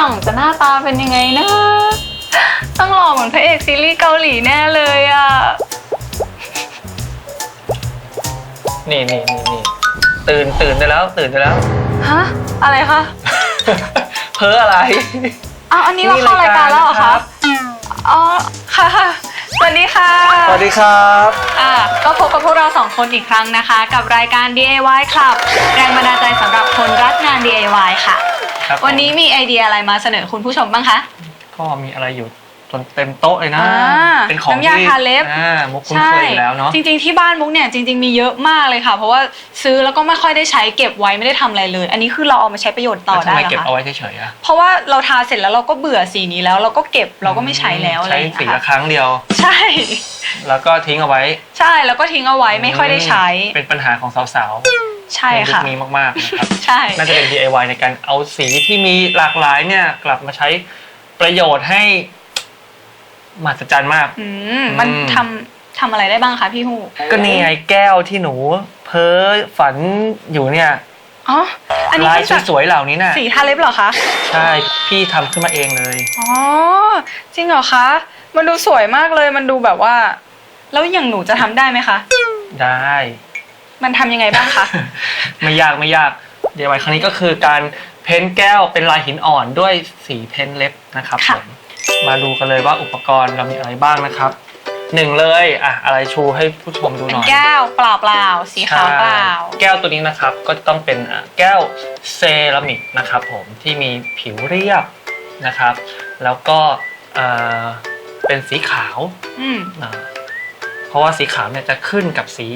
หน่องจะหน้าตาเป็นยังไงนะ ต้องหล่อเหมือนพระเอกซีรีส์เกาหลีแน่เลยอะนี่นี่นี่นี่ตื่นตื่นได้แล้วตื่นได้แล้ว ฮะ อะไรคะ เพ้ออะไร อ้าวอันนี้เราเข้ารายการแล้วเหรอครัคะบอ๋อค่ะสวัสดีค่ะ สวัสดีครับอ่าก็พบกับพวกเราสองคนอีกครั้งนะคะ กับรายการ DIY Club แรงบันดาลใจสำหรับคนรักงาน DIY ค่ะ ครับผม วันนี้มีไอเดียอะไรมาเสนอคุณผู้ชมบ้างคะ ก็มีอะไรอยู่จนเต็มโต๊ะเลยนะ อ่าเป็นของน้ำยาที่ทาเล็บ อ่ามุกคุ้นเคยอยู่แล้วเนาะ จริงๆที่บ้านมุกเนี่ยจริงๆมีเยอะมากเลยค่ะ เพราะว่าซื้อแล้วก็ไม่ค่อยได้ใช้เก็บไว้ไม่ได้ทำอะไรเลย อันนี้คือเราเอามาใช้ประโยชน์ต่อแล้วทำได้ไมเหรอเก็บคะเอาไว้เฉยๆอะเพราะว่าเราทาเสร็จแล้วเราก็เบื่อสีนี้แล้ว เราก็เก็บเราก็ไม่ใช้แล้วอะไรใช้อย่างสีเงี้ยละค่ะครั้งเดียว ใช่ แล้วก็ทิ้งเอาไว้ใช่แล้วก็ทิ้งเอาไว้ไม่ค่อยได้ใช้ เป็นปัญหาของสาว ใช่ๆในยุค่ะ คนี้มากๆนะครับ ใช่ น่าจะเป็น DIY ในการเอาสีที่มีหลากหลายเนี่ย กลับมาใช้ประโยชน์ให้มหัศจรรย์มาก อืมมันอืม ทำทำอะไรได้บ้างคะพี่ฮูก็นี่ไงแก้วที่หนู เพ้อฝันอยู่เนี่ยอ๋อ อันนี้ลายเป็นจากสวยๆเหล่านี้น่ะสีทาเล็บเหรอคะ ใช่พี่ทำขึ้นมาเองเลย อ๋อ จริงเหรอคะ มันดูสวยมากเลย มันดูแบบว่า แล้วอย่างหนูจะทำได้ไหมคะ ได้ มันทำยังไงบ้างคะ ไม่ยากไม่ยาก DIY ครั้งนี้ก็คือการเพ้นท์แก้วเป็นลายหินอ่อนด้วยสีเพ้นท์เล็บนะครับค่ะผมมาดูกันเลยว่าอุปกรณ์เรามีอะไรบ้างนะครับหนึ่งเลยอะอะไรชูให้ผู้ชมดูหเป็นน่อย แก้วเปล่าเปล่าๆสีขาวเปล่า ใช่แก้วตัวนี้นะครับก็จะต้องเป็นอะแก้วเซรามิกนะครับผมที่มีผิวเรียบนะครับ แล้วก็เอ่อเป็นสีขาวอืมอ่าเพราะว่าสีขาวเนี่ยจะขึ้นกับสี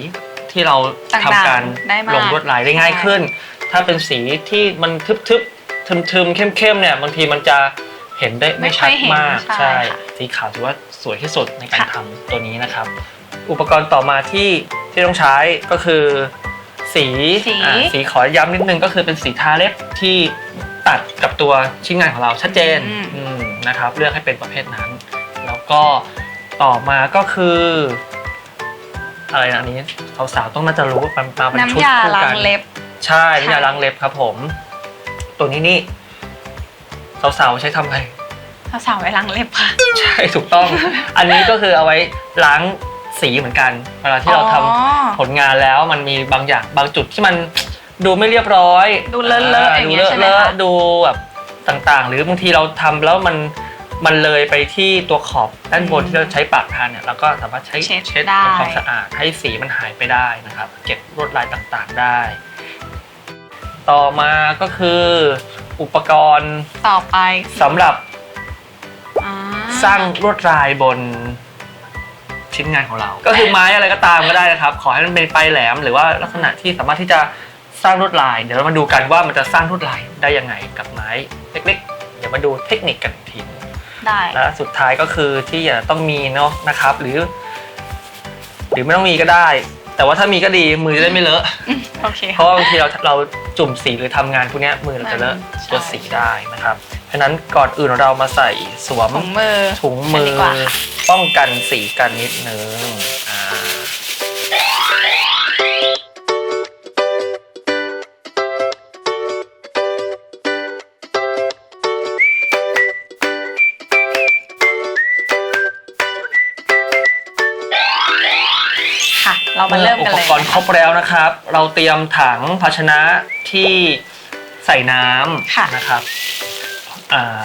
ที่เราต่างๆทำการได้มากลงลวดลายได้ง่ายใช่ ขึ้น ถ้าเป็นสีที่มันทึบๆทึมๆเข้มๆเนี่ยบางทีมันจะเห็นได้ไม่ชัดมากใช่ค่ะสีขาวถือว่าสวยที่สุดในการค่ะ ทำตัวนี้นะครับ อุปกรณ์ต่อมาที่ที่ต้องใช้ก็คือ สีสี อ่าสีขอย้ำนิดนึงก็คือเป็นสีทาเล็บที่ตัดกับตัวชิ้นงานของเราชัดเจนอืมนะครับ เลือกให้เป็นประเภทนั้น แล้วก็ต่อมาก็คือ อะไรนะอันนี้สาวๆต้องน่าจะรู้ว่ามันมาเป็นชุดน้ำยาคู่ล้ากังนเล็บ ใช่ค่ะน้ำยาล้างเล็บครับผม ตัวนี้นี่สาวๆใช้ทำอะไรสาวๆไว้ล้างเล็บค่ะ ใช่ถูกต้อง อันนี้ก็คือเอาไว้ล้างสีเหมือนกัน เวลาที่เราทำอ๋อผลงานแล้วมันมีบางอย่างบางจุดที่มันดูไม่เรียบร้อยดูเลอะๆอย่างดูเงี้ยเลอะใช่ไหมเลอะคะดูแบบต่างๆ หรือบางทีเราทำแล้วมัน มันเลยไปที่ตัวขอบด้านบนที่เราใช้ปากทานเนี่ยเราก็สามารถใช้เช็ดเช็ดได้ ทำความสะอาดให้สีมันหายไปได้นะครับ เก็บลวดลายต่างๆได้ ต่อมาก็คืออุปกรณ์ต่อไปสำหรับอ่สร้างลวดลายบนชิ้นงานของเรา ก็คือไม้อะไรก็ตามก็ได้นะครับ ขอให้มันเป็นปลายแหลมหรือว่าลักษณะที่สามารถที่จะสร้างลวดลาย เดี๋ยวเรามาดูกันว่ามันจะสร้างลวดลายได้ยังไงกับไม้เล็กๆ เดี๋ยวมาดูเทคนิคกันอีกทีหนึ่ง ได้และสุดท้ายก็คือที่จะต้องมีเนาะนะครับ หรือ หรือไม่ต้องมีก็ได้ แต่ว่าถ้ามีก็ดีมือจะได้ไม่เลอะ โอเคเพราะว่าบางทีเราเราจุ่มสีหรือทำงานพวกเนี้ยมือเราจะเลอะใช่ตัวสีได้นะครับเพราะฉะนั้นก่อนอื่นเรามาใส่สวมถุงมือถุงมืกันอดีกว่าค่ะป้องกันสีกันนิดนึง มาเริ่มอุกันปเลยกรณ์ครบแล้วนะครับ เราเตรียมถังภาชนะที่ใส่น้ค่ะำนะครับอ่า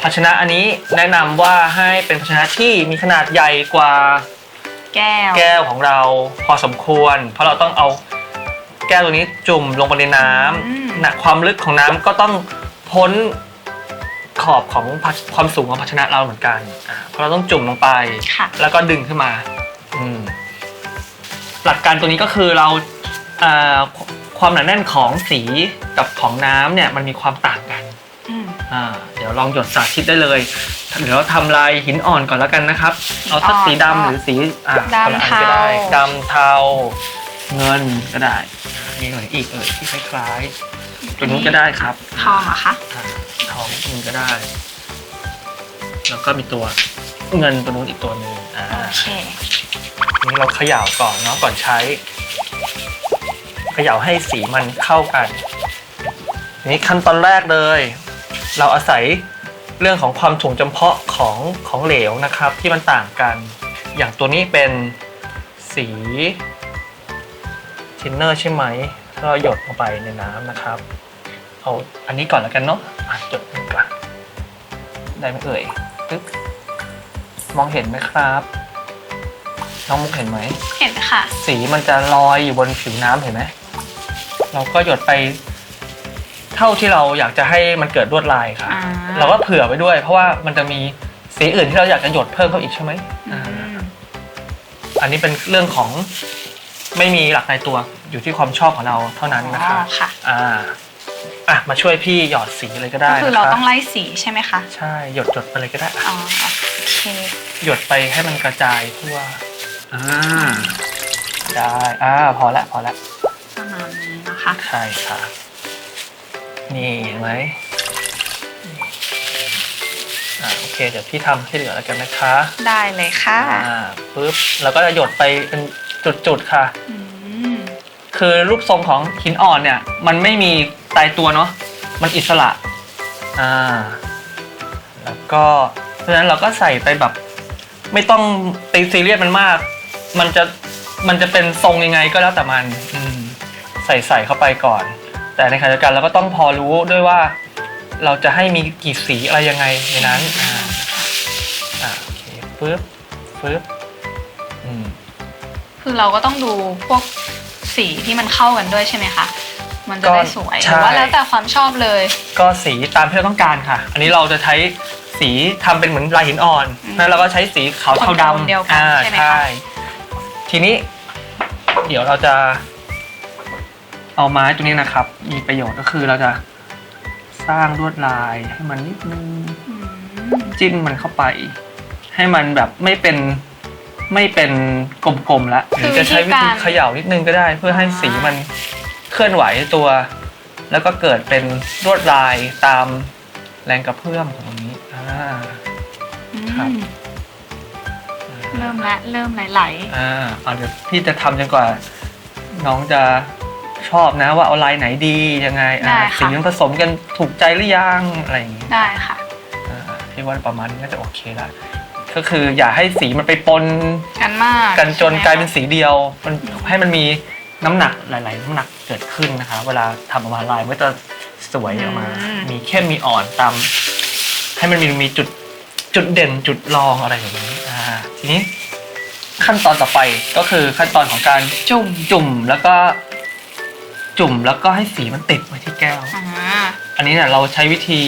ภาชนะอันนี้แนะนำว่าให้เป็นภาชนะที่มีขนาดใหญ่กว่า แก้ว แก้วของเราพอสมควร เพราะเราต้องเอาแก้วตัวนี้จุ่มลงไปในน้อืมำหนักความลึกของน้ำก็ต้องพ้นขอบของภาชความสูงของภาชนะเราเหมือนกันอ่าเพราะเราต้องจุ่มลงไป ค่ะ แล้วก็ดึงขึ้นมาอืม หลักการตัวนี้ก็คือเราอ่าความหนาแน่นของสีกับของน้ำเนี่ยมันมีความต่างกันอืมอ่าเดี๋ยวลองหยดสาธิตได้เลยเดี๋ยวเราทำลายหินอ่อนก่อนแล้วกันนะครับเอาสักสีดำหรือสีอ่าดำคนละอันก็ได้เทาดำเทาเงินก็ได้มีหน่อยอีกเออที่คล้ายๆตัวนู้นก็ได้ครับ ทองเหรอคะ อ่าทองนึงก็ได้ แล้วก็มีตัวเงินตัวนู้นอีกตัวหนึ่งอ่าโอเคที นี้เราเขย่าก่อนเนาะก่อนใช้ เขย่าให้สีมันเข้ากันนี้ขั้นตอนแรกเลย เราอาศัยเรื่องของความถ่วงจำเพาะของของเหลวนะครับ ที่มันต่างกัน อย่างตัวนี้เป็นสีทินเนอร์ใช่ไหมก็หยดลงไปในน้ำนะครับ เอาอันนี้ก่อนแล้วกันเนาะอะหยดก่อนได้ไหมเอ่ยปึ๊บมองเห็นไหมครับ น้องมุกเห็นไหม เห็นค่ะ สีมันจะลอยอยู่บนผิวน้ำเห็นไหม เราก็หยดไป เท่าที่เราอยากจะให้มันเกิดลวดลายค่ะ อ่า เราก็เผื่อไว้ด้วย เพราะว่ามันจะมีสีอื่นที่เราอยากจะหยดเพิ่มเข้าอีกใช่ไหมอือ่ามอันนี้เป็นเรื่องของไม่มีหลักในตัวอยู่ที่ความชอบของเราเท่านั้นนะคะอ๋อค่ะ อ่าอะมาช่วยพี่หยอดสีเลยก็ได้ก็คือนะเราคะต้องไล่สีใช่ไหมคะ ใช่หยดหยดไปเลยก็ได้อะอ๋อโอเคหยดไปให้มันกระจายทั่ว อ่า ได้อ่าพอละพอละประมาณนี้นะคะ ใช่ค่ะ นี่เห็นไหมอ่าโอเค เดี๋ยวพี่ทำให้เหลือแล้วกันนะคะได้เลยค่ะอ่าปึ๊บแล้วก็จะหยดไปเป็นจุดๆค่ะ อืมคือรูปทรงของหินอ่อนเนี่ย มันไม่มีตายตัวเนาะมันอิสระอ่าแล้วก็เพราะฉะนั้นเราก็ใส่ไปแบบ ไม่ต้องตีซีเรียสมันมาก มันจะมันจะเป็นทรงยังไงก็แล้วแต่มันอืมใส่ใส่เข้าไปก่อน แต่ในขณะเดียวกันเราก็ต้องพอรู้ด้วยว่าเราจะให้มีกี่สีอะไรยังไงในนั้นอ่าอ่าโอเคปึ๊บปึ๊บอืม คือเราก็ต้องดูพวกสีที่มันเข้ากันด้วยใช่ไหมคะ มันจะก็ได้สวยหใช่รือว่าแล้วแต่ความชอบเลย ก็สีตามที่เราต้องการค่ะ อันนี้เราจะใช้สีทำเป็นเหมือนลายหินอ่อนอืมแล้วเราก็ใช้สีขาวเทาโทนดำเดียวกันอ่าใช่ไหมคะ ใช่ ทีนี้ เดี๋ยวเราจะเอาไม้ตัวนี้นะครับ มีประโยชน์ก็คือเราจะสร้างลวดลายให้มันนิดนึงจิ้มมันเข้าไป ให้มันแบบไม่เป็นไม่เป็นกลมๆละหรือจะใช้วิธีเขย่านิดนึงก็ได้ เพื่อให้สีมันเคลื่อนไหวตัว แล้วก็เกิดเป็นลวดลายตามแรงกระเพื่อมของตรงนี้อ่าครับ เริ่มละเริ่มไหลอ่าเอาเดี๋ยวพี่จะทำจนกว่าน้องจะชอบนะว่าเอาลายไหนดียังไงอ่าสีมันผสมกันถูกใจหรือยังอะไรอย่างงี้ๆได้ค่ะ อ่าพี่ว่าประมาณนี้น่าจะโอเคละก็คืออย่าให้สีมันไปปนกันมากกันจนใช่ไหมคะกลายเป็นสีเดียว มันให้มันมีน้ำหนักหลาย ๆ น้ำหนักเกิดขึ้นนะคะ เวลาทำออกมาลายมันก็จะสวยออกมา มีเข้มมีอ่อนตาม ให้มันมีมีจุดจุดเด่นจุดรองอะไรอย่างนี้อ่า ทีนี้ขั้นตอนต่อไปก็คือขั้นตอนของการจุ่มจุ่มแล้วก็จุ่มแล้วก็ให้สีมันติดไว้ที่แก้ว อ่าอันนี้เนี่ยเราใช้วิธี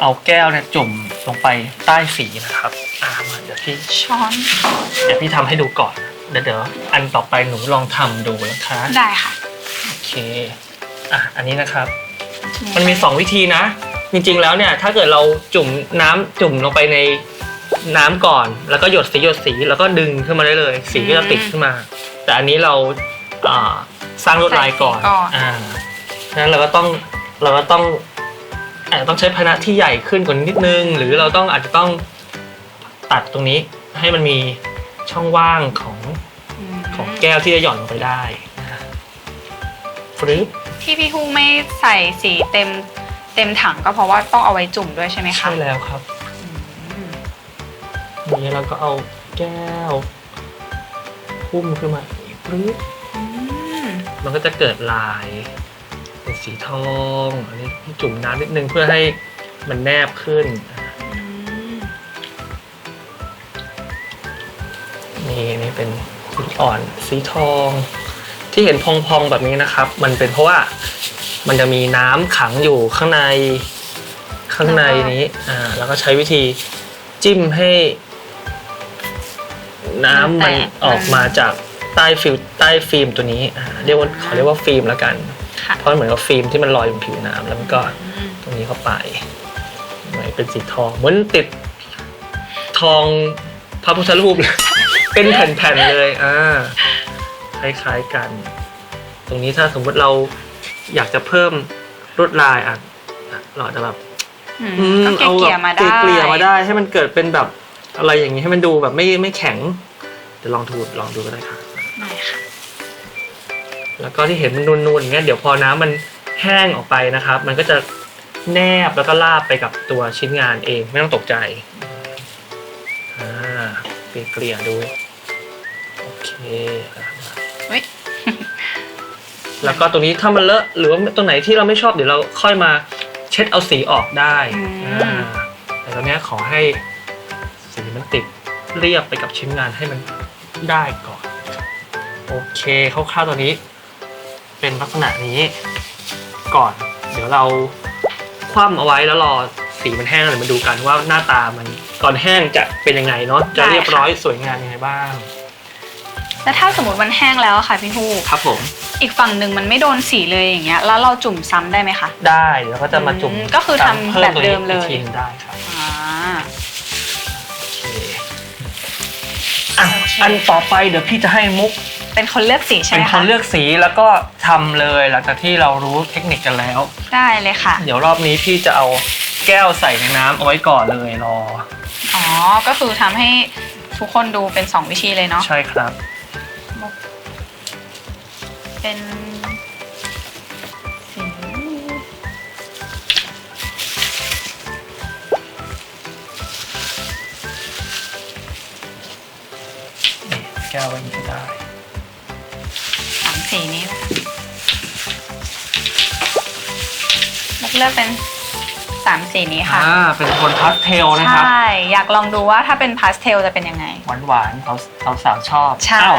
เอาแก้วเนี่ยจุ่มลงไปใต้สีนะครับอ่ามาเดี๋ยวพี่ช้อนเดี๋ยวพี่ทำให้ดูก่อนเดี๋ยวเดี๋ยวอันต่อไปหนูลองทำดูนะคะได้ค่ะ โอเคอะอันนี้นะครับ มันมีสองวิธีนะ จริงๆแล้วเนี่ยถ้าเกิดเราจุ่มน้ำจุ่มลงไปใน น้ำก่อน แล้วก็หยดสีหยดสีแล้วก็ดึงขึ้นมาได้เลย สีก็จะติดขึ้นมา แต่อันนี้เราอ่าสร้างลวดลายก่อนใส่สีก่อน อ่าฉะนั้นเราก็ต้องเราก็ต้องอาจจะต้องใช้ภาชนะที่ใหญ่ขึ้นกว่านี้นิดนึง หรือเราต้องอาจจะต้องตัดตรงนี้ให้มันมีช่องว่างของมของแก้วที่จะหย่อนลงไปได้นะฟรึบที่พี่ฮู้ไม่ใส่สีเต็มเต็มถังก็เพราะว่าต้องเอาไว้จุ่มด้วยใช่ไหมคะ ใช่แล้วครับอืม นี้เราก็เอาแก้วพุ่มขึ้นมาอีกฟรึบอืมมันก็จะเกิดลายเป็นสีทอง อันนี้จุ่มน้ำนิดนึงเพื่อให้มันแนบขึ้น นี่นี่เป็นสีอ่อนสีทอง ที่เห็นพองๆแบบนี้นะครับ มันเป็นเพราะว่ามันจะมีน้ำขังอยู่ข้างในข้างในนี้อ่าแล้วก็ใช้วิธีจิ้มให้ น้ำมันออกมาจากใต้ฟิลใต้ฟิล์มตัวนี้อ่าเรียกว่าขอเรียกว่าฟิล์มแล้วกัน ค่ะเพราะมันเหมือนกับฟิล์มที่มันลอยบนผิวน้ำแล้วมันก็ตรงนี้เข้าไปเหมือนเป็นสีทองเหมือนติดทองพระพุทธรูปเลย เป็นแผ่นๆเลยอ่าคล้ายๆกัน ตรงนี้ถ้าสมมติเราอยากจะเพิ่มลวดลายอะเราอาจจะแบบอืมอืมก็เกลี่ยๆมาได้ เกลี่ยๆมาได้ให้มันเกิดเป็นแบบ อะไรอย่างนี้ให้มันดูแบบไม่ไม่แข็ง เดี๋ยวลองดูลองดูก็ได้ค่ะ ได้ค่ะ แล้วก็ที่เห็นมันนูนๆอย่างเงี้ยเดี๋ยวพอน้ำมันแห้งออกไปนะครับ มันก็จะแนบแล้วก็ลาบไปกับตัวชิ้นงานเองไม่ต้องตกใจอ่าเกลี่ยๆดูโอเคอะเฮ้ย แล้วก็ตรงนี้ถ้ามันเลอะหรือว่าตรงไหนที่เราไม่ชอบเดี๋ยวเราค่อยมาเช็ดเอาสีออกได้อืม อ่าแต่ตอนเนี้ยขอให้สี มันติดเรียบไปกับชิ้นงานให้มันได้ก่อน โอเคคร่าวๆตัวนี้ เป็นลักษณะนี้ก่อน เดี๋ยวเราคว่ำเอาไว้แล้วรอสีมันแห้งเลยมาดูกันว่าหน้าตามันก่อนแห้งจะเป็นยังไงเนาะจะเรียบร้อยสวยงามยังไงบ้าง แล้วถ้าสมมติมันแห้งแล้วอะค่ะพี่ฮูกครับผม อีกฝั่งหนึ่งมันไม่โดนสีเลยอย่างเงี้ย แล้วเราจุ่มซ้ำได้ไหมคะ ได้แล้วก็จะมาจุ่มอืมก็คือทำพิ่แบบตัวเดินี้มเลย อีกทีหนึ่งได้ครับ อะโอเคอันต่อไปเดี๋ยวพี่จะให้มุก เป็นคนเลือกสีใช่เป็ไหนมคคะนเลือกสีแล้วก็ทำเลยหลังจากที่เรารู้เทคนิคกันแล้ว ได้เลยค่ะ เดี๋ยวรอบนี้พี่จะเอาแก้วใส่ในน้ำเอาไว้ก่อนเลยรอ อ๋อ ก็คือทำให้ทุกคนดูเป็น 2 วิธีเลยเนาะ ใช่ครับ เป็น แก้วไว้นี้ก็ได้สามสีนี้นะคะมุกเลือกเป็นสามสีนี้ค่ะ อ่าเป็นโทนพาสเทลนะใชครับ่อยากลองดูว่าถ้าเป็นพาสเทลจะเป็นยังไง หวานหวานๆเขาเขาสาวชอบใช่ อ้าว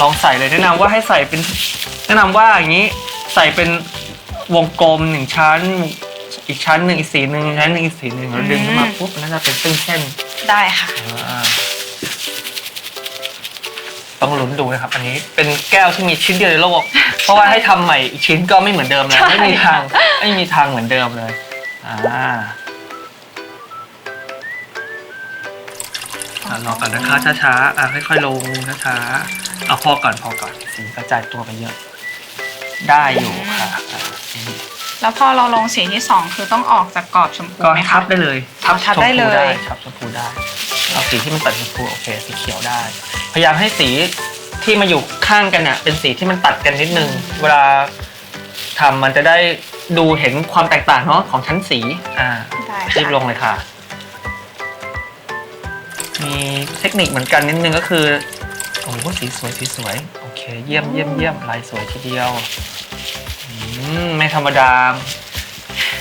ลองใส่เลยแนะนำว่าให้ใส่เป็น แนะนำว่าอย่างนี้ใส่เป็นวงกลมหนึ่งชั้น อีกชั้นหนึ่งอีกสีหนึ่งชั้นหนึ่งอีกสีหนึ่งแล้วดึงขึ้นมาปุ๊บมันก็จะเป็นเส้นเส้นได้ค่ะๆอ่า ต้องลุ้นดูนะครับอันนี้เป็นแก้วที่มีชิ้นเดียวในโลก เพราะว่าให้ทำใหม่อีกชิ้นก็ไม่เหมือนเดิมแล้วใช่ไม่มีทางไม่มีทางเหมือนเดิมเลยอ่าอะรอก่อนนะคะช้าๆอะค่อยๆลงช้าๆเอาพอก่อนพอก่อนสีกระจายตัวไปเยอะ ได้อยู่ค่ะอะแล้วพอเราลงสีที่สองคือต้องออกจากกรอบชมพูก็ไหมทัคะ บได้เลยอ๋อทับได้เลย ทับชมพูได้เอาสีที่มันตัดชมพูโอเคสีเขียวได้ พยายามให้สีที่มาอยู่ข้างกันอะเป็นสีที่มันตัดกันนิดนึง เวลาทำมันจะได้ดูเห็นความแตกต่างเนาะของชั้นสีอ่าได้รีบลค่ะงเลยค่ะ มีเทคนิคเหมือนกันนิดนึงก็คือโอ้โหสีสวยสีสวยโอเค เยี่ยมเยี่ยมเยี่ยมลายสวยทีเดียวอืมไม่ธรรมดา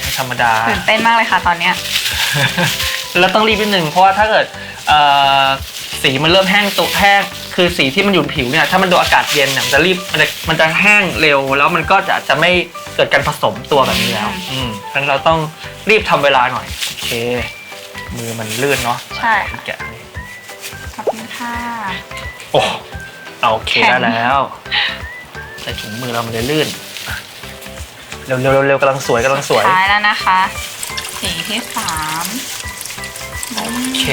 ไม่ธรรมดา ตื่นเต้นมากเลยค่ะตอนเนี้ย แล้วต้องรีบนิดนึงเพราะว่าถ้าเกิดเอ่อ สีมันเริ่มแห้งตัวแห้งคือสีที่มันอยู่บนผิวเนี่ยถ้ามันโดนอากาศเย็นเนี่ยมันจะรีบมันจะมันจะแห้งเร็ว แล้วมันก็จะจะไม่เกิดการผสมตัวแบบนี้แล้ว อืมเพราะฉะนั้นเราต้องรีบทำเวลาหน่อยโอเค มือมันลื่นเนาะใช่ แกะเลยขอบคุณค่ะ โอ้เอาโอเคแข็ง ได้แล้วใส่ถุงมือเรามันเลยลื่นอะเร็วเร็วเร็วเร็วกำลังสวยกำลังสวยท้ายแล้วนะคะ สีที่สามโอเค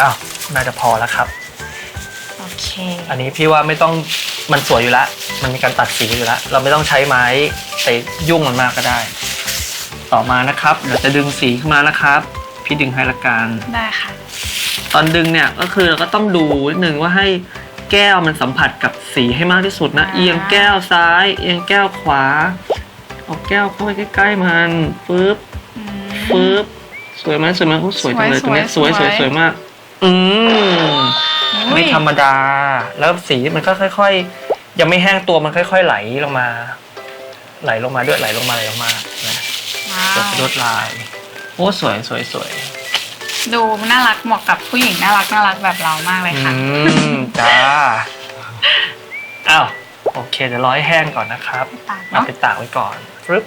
อ้าว น่าจะพอแล้วครับ โอเค อันนี้พี่ว่าไม่ต้องมันสวยอยู่แล้วมันมีการตัดสีอยู่แล้วเราไม่ต้องใช้ไม้ไปยุ่งมันมากก็ได้ ต่อมานะครับเดี๋ยวจะดึงสีขึ้นมาแล้วครับ พี่ดึงให้ละกัน ได้ค่ะ ตอนดึงเนี่ยก็คือเราก็ต้องดูนิดนึงว่าให้แก้วมันสัมผัสกับสีให้มากที่สุดนะ อ่า เอียงแก้วซ้าย เอียงแก้วขวา เอาแก้วเข้าไปใกล้ๆมันปึ๊บอืม ปึ๊บสวยไหมสวยไหมโอ้สวยจังเลยสวยตรงเนี้ยสวยสสววยยสวยมาก อืมอุ๊ยไม่ธรรมดา แล้วสีมันก็ค่อย ๆ ยังไม่แห้งตัวมันค่อย ๆ ไหลลงมา ไหลลงมาด้วยไหลลงมาไหลลงมานะว้าเกิดวเป็นลวดลาย โอ้สวยสวยสวยดูน่ารักเหมาะกับผู้หญิงน่ารักน่ารักแบบเรามากเลยอืค่ะ มจ้าอ้าวโอเคเดี๋ยวรอให้แห้งก่อนนะครับ ตากเอาเนาะไปตากไว้ก่อนฟึบ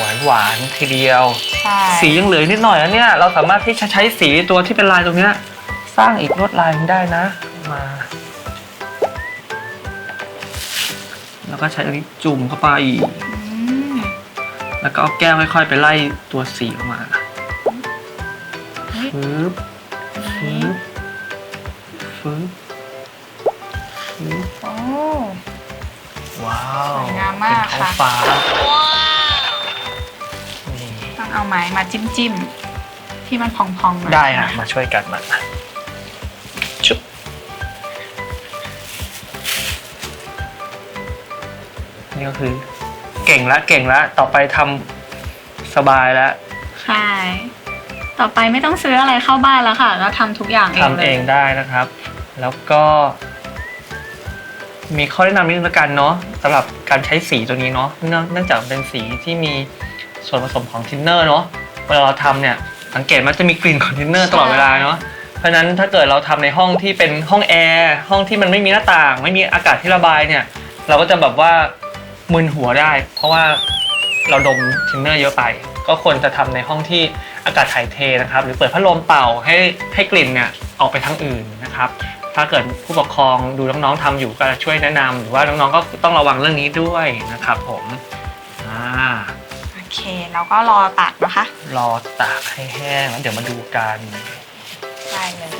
หวานหวานๆทีเดียว ใช่สียังเหลือนิดหน่อยแล้วเนี่ย เราสามารถที่จะใช้สีตัวที่เป็นลายตรงเนี้ยสร้างอีกลวดลายหนึ่งได้นะ มา แล้วก็ใช้อันนี้จุ่มเข้าไป อืมแล้วก็เอาแก้วค่อยๆ ไปไล่ตัวสีออกมาฟึบฟึบฟึบฟึบโอ้ว้าวสวยงามมากเป็นท้องค่ะ ฟ้านี่ต้อง เอาไม้มาจิ้มจิ้มๆที่มันพองๆหน่อยได้ค่ะนมาช่วยกันมาชุบนี่ก็คือ เก่งละเก่งละต่อไปทำสบายแล้วใช่ต่อไปไม่ต้องซื้ออะไรเข้าบ้านแล้วค่ะก็ทำทุกอย่างเองทำเลเอย งได้นะครับ แล้วก็ มีข้อแนะนำนิดนึงละกันเนาะสำหรับการใช้สีตัวนี้เนาะเนื่องเนื่องจากเป็นสีที่มี ส่วนผสมของทินเนอร์เนาะเวลาเราทำเนี่ยสังเกตมันจะมีกลิ่นของทินเนอร์ตลอดเวลาเนาะเพราะฉะนั้นถ้าเกิดเราทำในห้องที่เป็นห้องแอร์ห้องที่มันไม่มีหน้าต่าง ไม่มีอากาศที่ระบายเนี่ย เราก็จะแบบว่ามึนหัวได้ เพราะว่าเราดมทินเนอร์เยอะไป ก็ควรจะทำในห้องที่อากาศถ่ายเทนะครับ หรือเปิดพัดลมเป่าให้ให้กลิ่นเนี่ยออกไปทางอื่นนะครับ ถ้าเกิดผู้ปกครองดูน้องๆทำอยู่ก็ช่วยแนะนำหรือว่าน้องๆก็ต้องระวังเรื่องนี้ด้วยนะครับ ผมอ่าโอ เคแล้วก็รอตัดนะคะรอตากให้แห้งแล้วเดี๋ยวมาดูกันได้เลย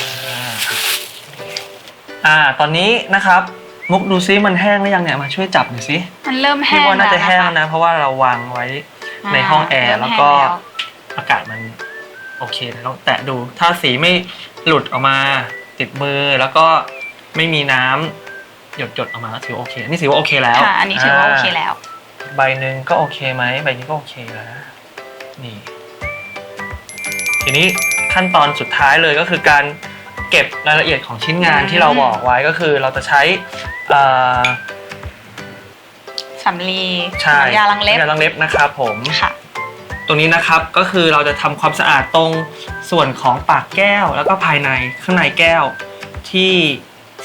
อ่าอ่าตอนนี้นะครับมุกดูซิมันแห้งหรือยังเนี่ยมาช่วยจับหน่อยสิมันเริ่มแห้พี่งว่าน่าจะล้วแห้งคนะ เพราะว่าเราวางไว้ในห้องแอร์เริ่มแล้วห้งก็แล้วอากาศมันโอเคนะลองแตะดู ถ้าสีไม่หลุดออกมาติดมือแล้วก็ไม่มีน้ำหยดหยดๆออกมาก็ถือว่าโอเคนี่ถือว่าโอเคแล้วค่ะอันนี้ถือว่าโอเคแล้ว ใบหนึ่งก็โอเคไหมใบนี้ก็โอเคแล้วนะนี่ ทีนี้ขั้นตอนสุดท้ายเลยก็คือการเก็บรายละเอียดของชิ้นงานอืม ที่เราบอกไว้ก็คือเราจะใช้เอ่อสำลีใช่น้ำยาล้างเล็บน้ำยาล้างเล็บนะครับผม ค่ะ ตรงนี้นะครับก็คือเราจะทำความสะอาดตรงส่วนของปากแก้ว แล้วก็ภายในข้างในแก้วที่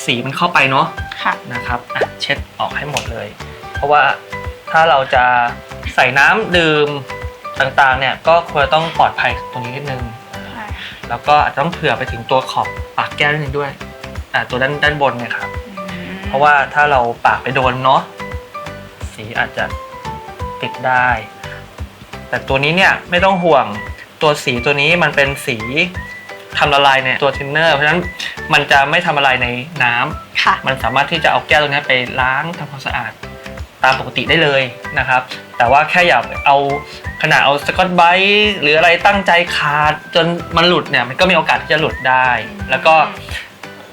สีมันเข้าไปเนาะค่ะ นะครับอะเช็ดออกให้หมดเลย เพราะว่า ถ้าเราจะใส่น้ำดื่มต่างๆ เนี่ยก็ควรจะต้องปลอดภัยตรงนี้นิดนึงแล้วก็อาจจะต้องเผื่อไปถึงตัวขอบปากแก้วนิดนึงด้วยอ่าตัวด้านด้านบนเนี่ยครับเพราะว่าถ้าเราปากไปโดนเนาะสีอาจจะติดได้ แต่ตัวนี้เนี่ยไม่ต้องห่วงตัวสีตัวนี้มันเป็นสีทำละลายในตัวทินเนอร์ เพราะฉะนั้นมันจะไม่ทำละลายในน้ำค่ะมันสามารถที่จะเอาแก้วตัวนี้ไปล้างทำความสะอาด ตามปกติได้เลยนะครับ แต่ว่าแค่อย่าเอาขนาดเอาสกอตไบรท์หรืออะไรตั้งใจขาดจนมันหลุดเนี่ยมันก็มีโอกาสที่จะหลุดได้ แล้วก็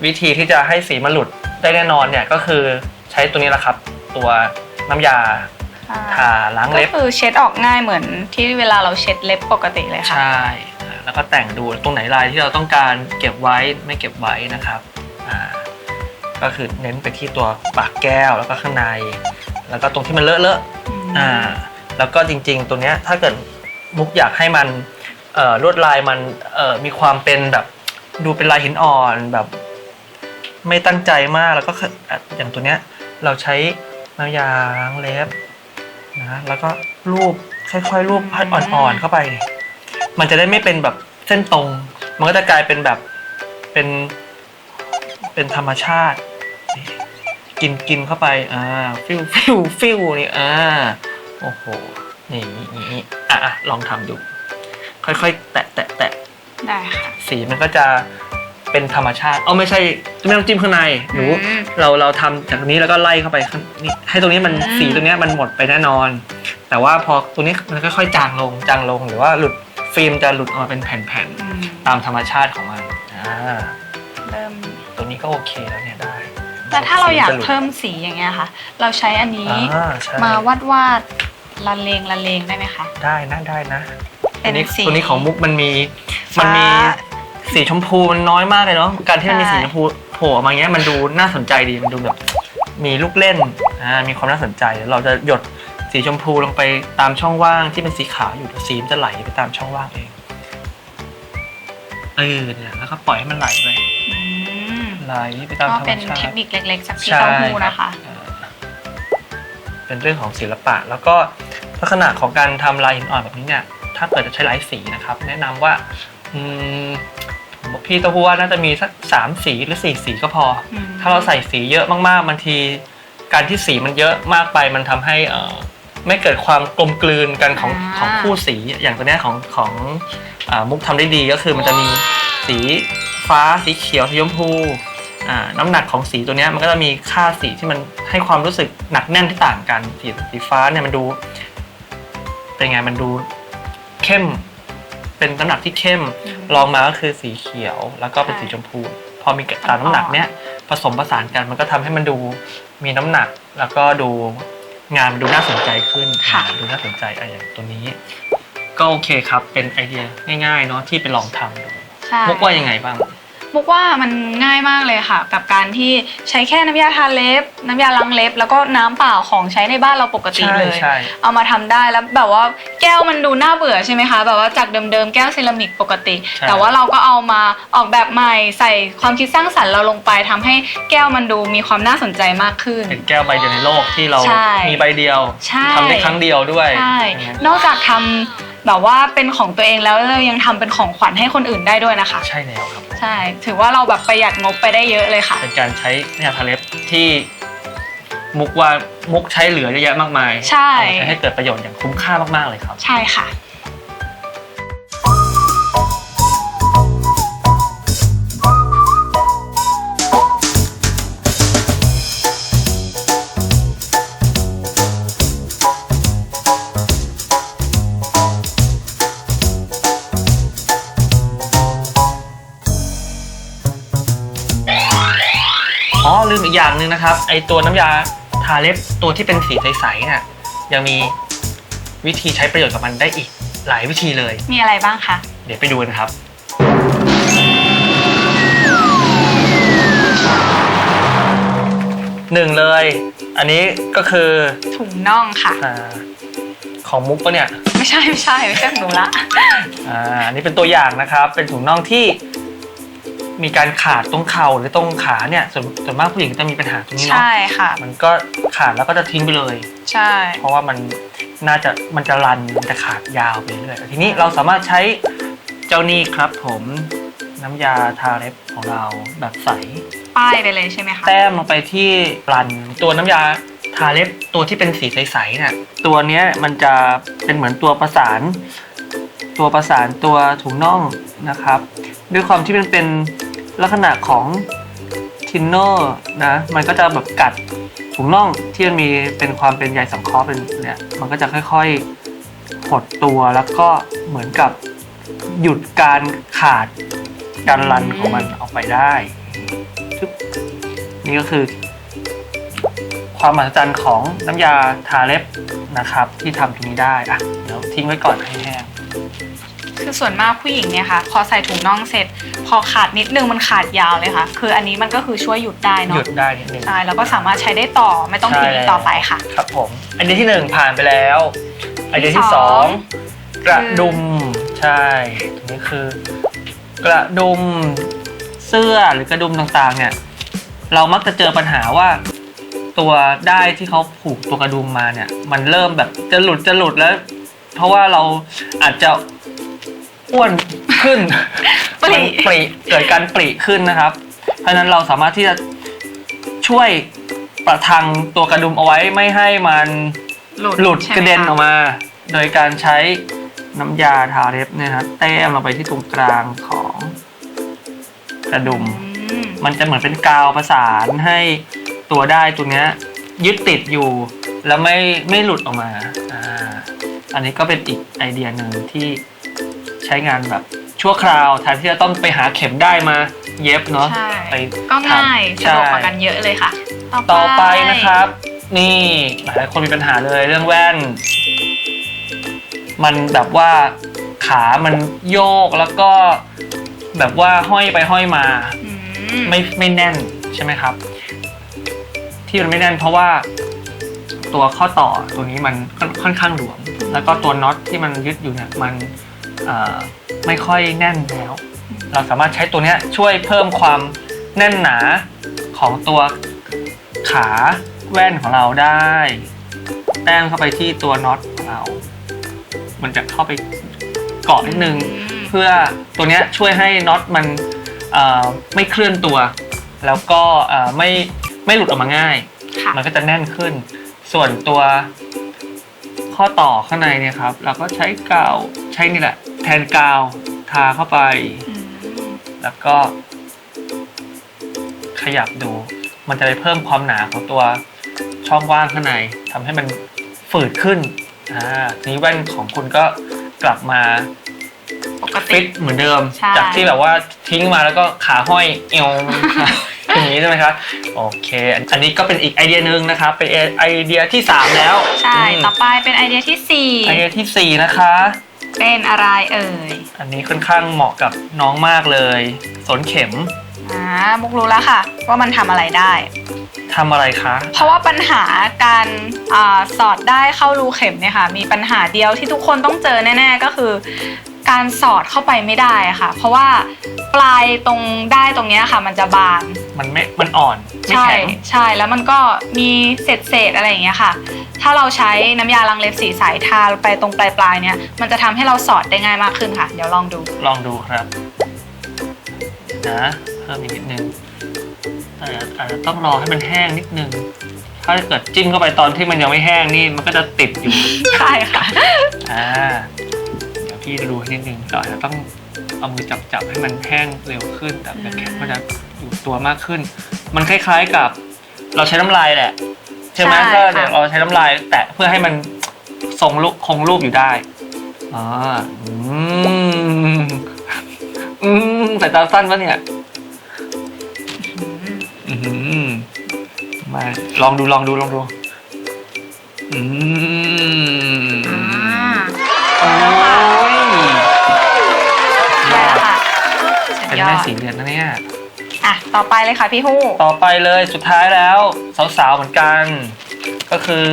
วิธีที่จะให้สีมันหลุดได้แน่นอนเนี่ยก็คือใช้ตัวนี้แหละครับ ตัวน้ำยาทาล้างก็เล็บคือเช็ดออกง่ายเหมือนที่เวลาเราเช็ดเล็บปกติเลยค่ะใช่อ่าแล้วก็แต่งดูตรงไหนลายที่เราต้องการเก็บไว้ไม่เก็บไว้นะครับอ่าก็คือเน้นไปที่ตัวปากแก้วแล้วก็ข้างใน แล้วก็ตรงที่มันเลอะเลอะๆอ่า แล้วก็จริง ๆ ตัวเนี้ยถ้าเกิดมุกอยากให้มันเอ่อลวดลายมันเอ่อมีความเป็นแบบ ดูเป็นลายหินอ่อนแบบ ไม่ตั้งใจมากแล้วก็อะอย่างตัวเนี้ย เราใช้น้ำยาล้างเล็บนะแล้วก็รูปค่อยๆรูปพัดอ่อนๆเข้าไป มันจะได้ไม่เป็นแบบเส้นตรง มันก็จะกลายเป็นแบบเป็นเป็นธรรมชาติ กินกินเข้าไป อ่า ฟิวฟิวฟิวนี่ อ่า โอ้โห นี่นี่นี่อะอะลองทำดู ค่อยๆ แตะแตะแตะได้ค่ะ สีมันก็จะเป็นธรรมชาติ เอาไม่ใช่ไม่ต้องจิ้มข้างใน หนูอืมเราเราทำจากตรงนี้แล้วก็ไล่เข้าไปข้างนี่ให้ตรงนี้มันอืม สีตรงเนี้ยมันหมดไปแน่นอน แต่ว่าพอตรงนี้มันค่อยๆจางลงจางลงหรือว่าหลุดฟิล์มจะหลุดออกมาเป็นแผ่นอืมๆตามธรรมชาติของมัน อ่า เริ่มตรงนี้ก็โอเคแล้วเนี่ยได้ แต่ถ้าเราอยากสีจะหลุดเพิ่มสีอย่างเงี้ยค่ะ เราใช้อันนี้อ่าใช่ มาวาดวาดละเลงละเลงได้ไหมคะ ได้นะได้นะเป็นอันนี้สีตัวนี้ของมุกมันมีฟ้ามั มันมีสีชมพูมันน้อยมากเลยเนาะการที่มันมีใช่ สีชมพูโผล่ออกมาอย่างเงี้ยมันดูน่าสนใจดีมันดูแบบมีลูกเล่นอ่ามีความน่าสนใจเราจะหยดสีชมพูลงไปตามช่องว่างที่เป็นสีขาวอยู่เดี๋ยวสีมันจะไหลไปตามช่องว่างเองเออเนี่ยแล้วก็ปล่อยให้มันไหลไปอืม ไหลไปตามก็ธรรมเป็นชาเทคตินิคเล็กๆจากพี่เต้าหู้นะคะเอ่อเป็นเรื่องของศิลปะ แล้วก็ลักษณะของการทำลายหินอ่อนแบบนี้เนี่ย ถ้าเกิดจะใช้หลายสีนะครับ แนะนำว่าอืมผมบอกพี่เต้าหู้ว่าน่าจะมีสักสามสีหรือสี่สีก็พอ อืม ถ้าเราใส่สีเยอะมากๆบางที การที่สีมันเยอะมากไปมันทำให้เอ่อไม่เกิดความกลมกลืนกันของของคู่สีอย่างตัวเนี้ยของของอ่ามุกทำได้ดีก็คือมันจะมีสีฟ้าสีเขียวสีชมพู อ่าน้ำหนักของสีตัวเนี้ยมันก็จะมีค่าสีที่มันให้ความรู้สึกหนักแน่นที่ต่างกันสีสีฟ้าเนี่ยมันดูเป็นไงมันดูเข้ม เป็นน้ำหนักที่เข้มลองมาก็คือสีเขียว แล้วก็เป็นสีชมพู พอมีตามน้ำหนักเนี้ยผสมผสานกันมันก็ทำให้มันดูมีน้ำหนัก แล้วก็ดูงานมันดูน่าสนใจขึ้นค่ะดูน่าสนใจอะไรอย่างตัวนี้ ก็โอเคครับเป็นไอเดียง่ายๆเนาะที่ไปลองทำดูใช่มุกว่ายังไงบ้าง มุกว่ามันง่ายมากเลยค่ะ กับการที่ใช้แค่น้ำยาทาเล็บ น้ำยาล้างเล็บ แล้วก็น้ำเปล่าของใช้ในบ้านเราปกติใช่เลยใช่ เอามาทำได้แล้วแบบว่าแก้วมันดูน่าเบื่อใช่ไหมคะ แบบว่าจากเดิมๆแก้วเซรามิกปกติ ใช่ แต่ว่าเราก็เอามาออกแบบใหม่ใส่ความคิดสร้างสรรค์เราลงไปทำให้แก้วมันดูมีความน่าสนใจมากขึ้น เป็นแก้วใบเดียวในโลกที่เราใช่มีใบเดียวใช่ ทำได้ครั้งเดียวด้วยใช่ไหมนอกจากทำแบบว่าเป็นของตัวเองแล้วเรายังทำเป็นของขวัญให้คนอื่นได้ด้วยนะคะ ใช่แล้วครับผม ใช่ ถือว่าเราแบบประหยัดงบไปได้เยอะเลยค่ะ เป็นการใช้เนี่ยทาเล็บที่มุกว่ามุกใช้เหลือเยอะแยะมากมายใช่ เอามาใช้ให้เกิดประโยชน์อย่างคุ้มค่ามากๆเลยครับ ใช่ค่ะ กอย่างหนึ่งนะครับ ไอตัวน้ำยาทาเล็บตัวที่เป็นสีใสๆเนี่ยยังมีวิธีใช้ประโยชน์กับมันได้อีกหลายวิธีเลย มีอะไรบ้างคะ เดี๋ยวไปดูกันครับ หนึ่งเลย อันนี้ก็คือถุงน่องค่ะอาของมุกปะเนี่ย ไม่ใช่ไม่ใช่ไม่ใช่ของหนูละ อ่าอันนี้เป็นตัวอย่างนะครับ เป็นถุงน่องที่ มีการขาดตรงเข่าหรือตรงขาเนี่ยส่วนส่วนมากผู้หญิงก็จะมีปัญหาตรงนี้เนาะใช่ค่ะ มันก็ขาดแล้วก็จะทิ้งไปเลย ใช่ เพราะว่ามันน่าจะมันจะรันมันจะขาดยาวไปเรื่อยทีนี้เราสามารถใช้เจ้านี่ครับผมน้ำยาทาเล็บของเราแบบใสป้ายไปเลยใช่ไหมคะแต้มลงไปที่รันตัวน้ำยาทาเล็บตัวที่เป็นสีใสๆเนี่ยตัวเนี้ยมันจะเป็นเหมือนตัวประสาน ตัวประสานตัวถุงน่องนะครับ ด้วยความที่มันเป็นลักษณะของทินเนอร์นะ มันก็จะแบบกัดถุงน่องที่มันมีเป็นความเป็นใยสังเคราะห์เป็นเนี่ย มันก็จะค่อยๆหดตัวแล้วก็เหมือนกับหยุดการขาดการรันของมันออกไปได้นี่ก็คือความมหัศจรรย์ของน้ำยาทาเล็บนะครับ ที่ทำตรงนี้ได้อะเดี๋ยวทิ้งไว้ก่อนให้แห้ง คือส่วนมากผู้หญิงเนี่ยค่ะ พอใส่ถุงน่องเสร็จ พอขาดนิดนึงมันขาดยาวเลยค่ะ คืออันนี้มันก็คือช่วยหยุดได้หเนาะยุดได้นิดนึง ใช่แล้วก็สามารถใช้ได้ต่อไม่ต้องทิ้งอีกต่อไปค่ะ ครับผมไอเดียที่หนึ่งผ่านไปแล้วไอเดียที่สองกระดุม ใช่ตรงนี้คือ กระดุมเสื้อหรือกระดุมต่างๆ เนี่ย เรามักจะเจอปัญหาว่า ตัวได้ายที่เขาผูกตัวกระดุมมาเนี่ย มันเริ่มแบบจะหลุดจะหลุดแล้ว เพราะว่าเราอาจจะ อ้วนขึ้นปริ มันปริเกิดการปริขึ้นนะครับ เพราะฉะนั้นเราสามารถที่จะช่วยประทังตัวกระดุมเอาไว้ไม่ให้มันหลุดใช่ไหมกระเด็นคออกมา โดยการใช้น้ำยาทาเล็บเนี่ยนะครับแต้มลงไปที่ตรงกลางของกระดุม อืมมันจะเหมือนเป็นกาวประสานให้ตัวได้ตัวเนี้ยยึดติดอยู่ แล้วไม่ไม่หลุดออกมาอ่าอันนี้ก็เป็นอีกไอเดียหนึ่งที่ ใช้งานแบบชั่วคราวแทนที่จะต้องไปหาเข็มได้มาเย็บเนาะใช่ไปก็ง่ายทำสะดวกกว่าใช่กันเยอะเลยค่ะ ต่อไปนะครับ นี่หลายคนมีปัญหาเลยเรื่องแว่น มันแบบว่าขามันโยกแล้วก็แบบว่าห้อยไปห้อยมาอืมไม่ไม่แน่นใช่ไหมครับทที่มันไม่แน่นเพราะว่า ตัวข้อต่อตัวนี้มันค่อนค่อนข้างหลวม แล้วก็ตัวน็อตที่มันยึดอยู่เนี่ยมันเอ่อ ไม่ค่อยแน่นแล้ว เราสามารถใช้ตัวเนี้ยช่วยเพิ่มความแน่นหนาของตัวขาแว่นของเราได้ แต้มเข้าไปที่ตัวน็อตของเรา มันจะเข้าไปเกาะนิดนึง เพื่อตัวเนี้ยช่วยให้น็อตมันเอ่อไม่เคลื่อนตัว แล้วก็เอ่อไม่ไม่หลุดออกมาง่ายค่ะมันก็จะแน่นขึ้น ส่วนตัวข้อต่อข้างในเนี่ยครับ เราก็ใช้กาวใช้นี่แหละ แทนกาวทาเข้าไป อืมแล้วก็ ขยับดู มันจะไปเพิ่มความหนาของตัวช่องว่างข้างในทำให้มันฝืดขึ้นอ่าทีนี้แว่นของคุณก็กลับมาปกฟิติตเหมือนเดิม ใช่ จากที่แบบว่าทิ้งมาแล้วก็ขาห้อยเอว อย่างนี้ใช่ไหมครับโอเค อันนี้ก็เป็นอีกไอเดียหนึ่งนะครับ เป็นไอเดียที่3แล้วใช่ อืม ต่อไปเป็นไอเดียที่สี่ ไอเดียทีสี่4นะคะ เป็นอะไรเอ่ยอันนี้ค่อนข้างเหมาะกับน้องมากเลยสนเข็มอ่ามุกรู้แล้วค่ะ ว่ามันทำอะไรได้ ทำอะไรคะ เพราะว่าปัญหาการอาสอดได้เข้ารูเข็มเนี่ยค่ะ มีปัญหาเดียวที่ทุกคนต้องเจอแน่ ๆ ก็คือ การสอดเข้าไปไม่ได้ค่ะ เพราะว่าปลายตรงได้ตรงเนี้ยค่ะ มันจะบางมันไม่ มันอ่อน ไม่ใช่แข็ง ใช่แล้วมันก็มีเศษเศษๆอะไรอย่างเงี้ยค่ะ ถ้าเราใช้น้ำยาล้างเล็บสีใสทาไปตรงปลายปลายๆเนี่ย มันจะทำให้เราสอดได้ง่ายมากขึ้นค่ะ เดี๋ยวลองดู ลองดูครับนะเพิ่มอีกนิดนึงแต่อาจจะต้องรอให้มันแห้งนิดนึง ถ้าเกิดจิ้มเข้าไปตอนที่มันยังไม่แห้งนี่มันก็จะติดอยู่ ใช่ค่ะ อ่าเดี๋ยวพี่ดูให้นิดนึงก็อาจจะต้องเอามือจับจับๆให้มันแห้งเร็วขึ้นแต่แข็งก็จะอยู่ตัวมากขึ้น มันคล้ายๆกับ เราใช้น้ำลายแหละ ใช่ไหมใช่ก็ค่ะ เดี๋ยวเราใช้น้ำลายแตะเพื่อให้มันทรงรูปคงรูปอยู่ได้อ่าอืมอืมสายตาสั้นปะเนี่ยอืมมาลองดูลองดูลองดูอืมอ่าโอ้ย ได้แล้วค่ะสุดเป็นยอแม่ดสีเรือนนะเนี่ยอ่ะต่อไปเลยค่ะพี่ฮู้ต่อไปเลยสุดท้ายแล้วสาวๆเหมือนกัน ก็คือ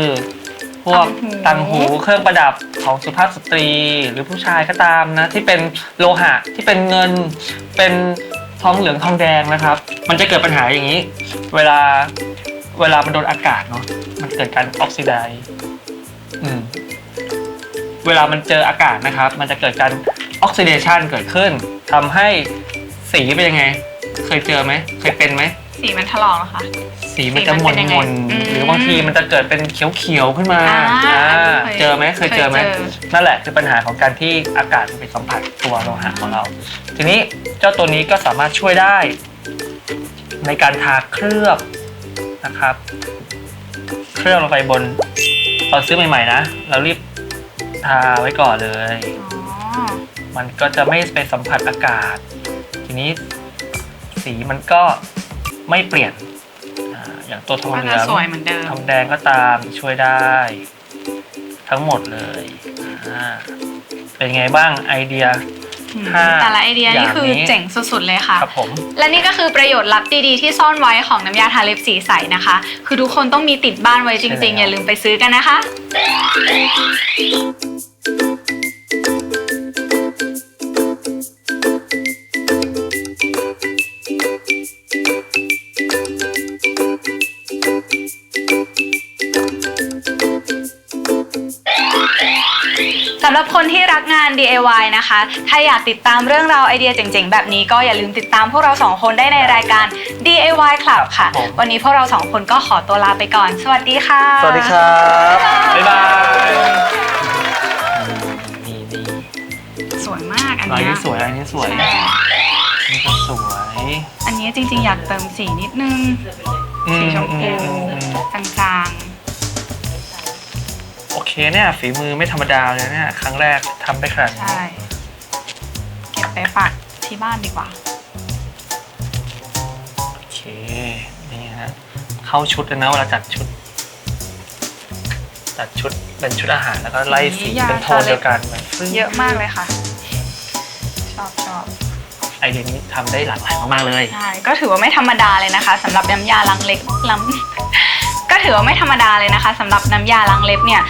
พวกตังหูเครื่องประดับของสุภาพสตรีหรือผู้ชายก็ตามนะ ที่เป็นโลหะที่เป็นเงินเป็นทองเหลืองทองแดงนะครับ มันจะเกิดปัญหาอย่างนี้ เวลาเวลามันโดนอากาศเนาะมันเกิดการออกซิไดซ์อืมเวลามันเจออากาศนะครับ มันจะเกิดการออกซิเดชันเกิดขึ้นทำให้สีเป็นยังไง เคยเจอไหม เคยเป็นไหม สีมันถลอกนะคะสีมันจะสีหมัม่นนเป็นยังไงมนอืมหรือบางทีมันจะเกิดเป็นเขียวๆขึ้นมาอ่าอ่าเคยเจอไหมเคยเจอไหมเคยเจอ นั่นแหละคือปัญหาของการที่อากาศมันไปสัมผัสตัวโลหะของเรา ทีนี้เจ้าตัวนี้ก็สามารถช่วยได้ ในการทาเคลือบนะครับ เคลือบลงไปบนตอนซื้อใหม่ๆนะ เรารีบทาไว้ก่อนเลย อ๋อมันก็จะไม่ไปสัมผัสอากาศ ทีนี้ สีมันก็ไม่เปลี่ยนอาอย่างตัวทองก็เหลืจะองสวยเหมือนเดิม ทองแดงก็ตามช่วยได้ ทั้งหมดเลยอ่าเป็นไงบ้างไอเดียอืมห้าแต่ละไอเดียอย่างนี่คือนี้ เจ๋งสุดๆเลยค่ะ ครับผม และนี่ก็คือประโยชน์ลับดีๆที่ซ่อนไว้ของน้ำยาทาเล็บสีใสนะคะ คือทุกคนต้องมีติดบ้านไว้จริงๆอย่าลืมไปซื้อกันนะคะ คนที่รักงาน DIY นะคะ ถ้าอยากติดตามเรื่องราวไอเดียเจ๋งๆ แบบนี้ก็อย่าลืมติดตามพวกเราสองคนได้ในรายการ DIY Club ค่ะครับผมวันนี้พวกเราสองคนก็ขอตัวลาไปก่อน สวัสดีค่ะ สวัสดีครับ บ๊ายบายนี่นี่สวยมากอันลายเนี้นี้ยสวยลายนี้สวยใช่นี่ก็สวยอันนี้จริงๆ อยากเติมสีนิดนึงอืสีชมอืพู อืมอืมจาง โอเคเนี่ยฝีมือไม่ธรรมดาเลยเนี่ยครั้งแรกทำได้ขนาดๆนี้ใช่ เก็บไปปักที่บ้านดีกว่า โอเคนี่ฮะเข้าชุดเลยนะเวลาจัดชุด จัดชุดเป็นชุดอาหารแล้วก็ไล่สีสียาเป็นโทนเดียวกันแบบฟึ่งเยอะมากเลยค่ะ ชอบชอบไอเดียนี้ทำได้หลากหลายมากๆเลย ใช่ ก็ถือว่าไม่ธรรมดาเลยนะคะสำหรับน้ำยาล้างเล็กล้ำ ก็ถือว่าไม่ธรรมดาเลยนะคะสำหรับน้ำยาล้างเล็บเนี่ย